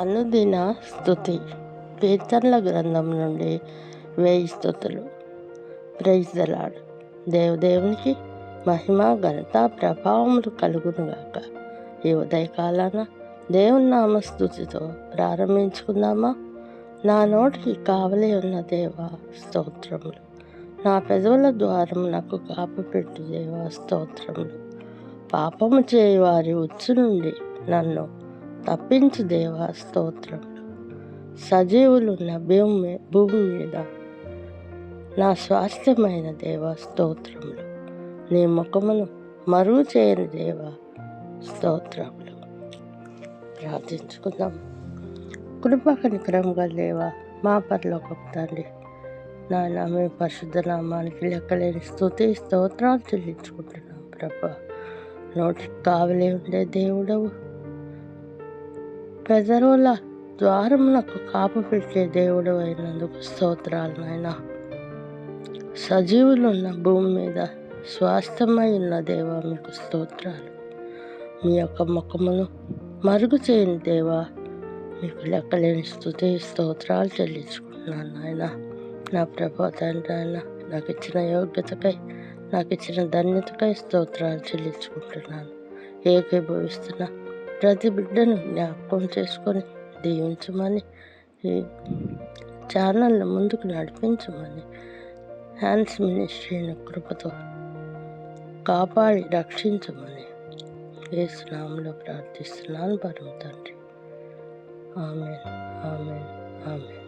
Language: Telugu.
అనుదిన స్థుతి కీర్తనల గ్రంథం నుండి వేయి స్థుతులు ప్రైజ్ దలాడు దేవదేవునికి మహిమ ఘనత ప్రభావములు కలుగునుగాక ఈ ఉదయకాలాన దేవుని నామ స్థుతితో ప్రారంభించుకుందామా? నా నోటికి కావలి ఉన్న దేవ స్తోత్రములు. నా పెదవుల ద్వారం నాకు కాపపెట్టు దేవ స్తోత్రములు. పాపము చేయవారి ఉచ్చు నుండి నన్ను తప్పించు దేవా స్తోత్రములు సజీవులున్న భూమి భూమి మీద. నా స్వాస్థ్యమైన దేవా స్తోత్రములు. నీ ముఖమును మరుగు చేయని దేవా స్తోత్రములు. ప్రార్థించుకుందాం. కృప కనికరం దేవా మా పరలోక తండ్రి నాయన మీ పరిశుద్ధ నామానికి లెక్కలేని స్థుతి స్తోత్రాలు చెల్లించుకుంటున్నాం ప్రభా. నోటికి కావలి ఉండే దేవుడవు పెదరుల ద్వారమునకు కాపు పెట్టే దేవుడు అయినందుకు స్తోత్రాలు నాయన. సజీవులున్న భూమి మీద స్వాస్థ్యమై ఉన్న దేవా మీకు స్తోత్రాలు. మీ యొక్క ముఖమును మరుగు చేయని దేవా మీకు లెక్కలేని స్థుతి స్తోత్రాలు చెల్లించుకున్నాను నాయన. నా ప్రభా తండ్రి ఆయన నాకు ఇచ్చిన యోగ్యతకై నాకు ఇచ్చిన ధన్యతకై స్తోత్రాలు చెల్లించుకుంటున్నాను. ఏకీభవిస్తున్నా ప్రతి బిడ్డను జ్ఞాపకం చేసుకొని దీవించమని ఈ ఛానల్ని ముందుకు నడిపించమని హ్యాండ్స్ మినిస్ట్రీని కృపతో కాపాడి రక్షించమని ఏసునామంలో ప్రార్థిస్తున్నాను. పరమ తండ్రి. ఆమె ఆమె ఆమె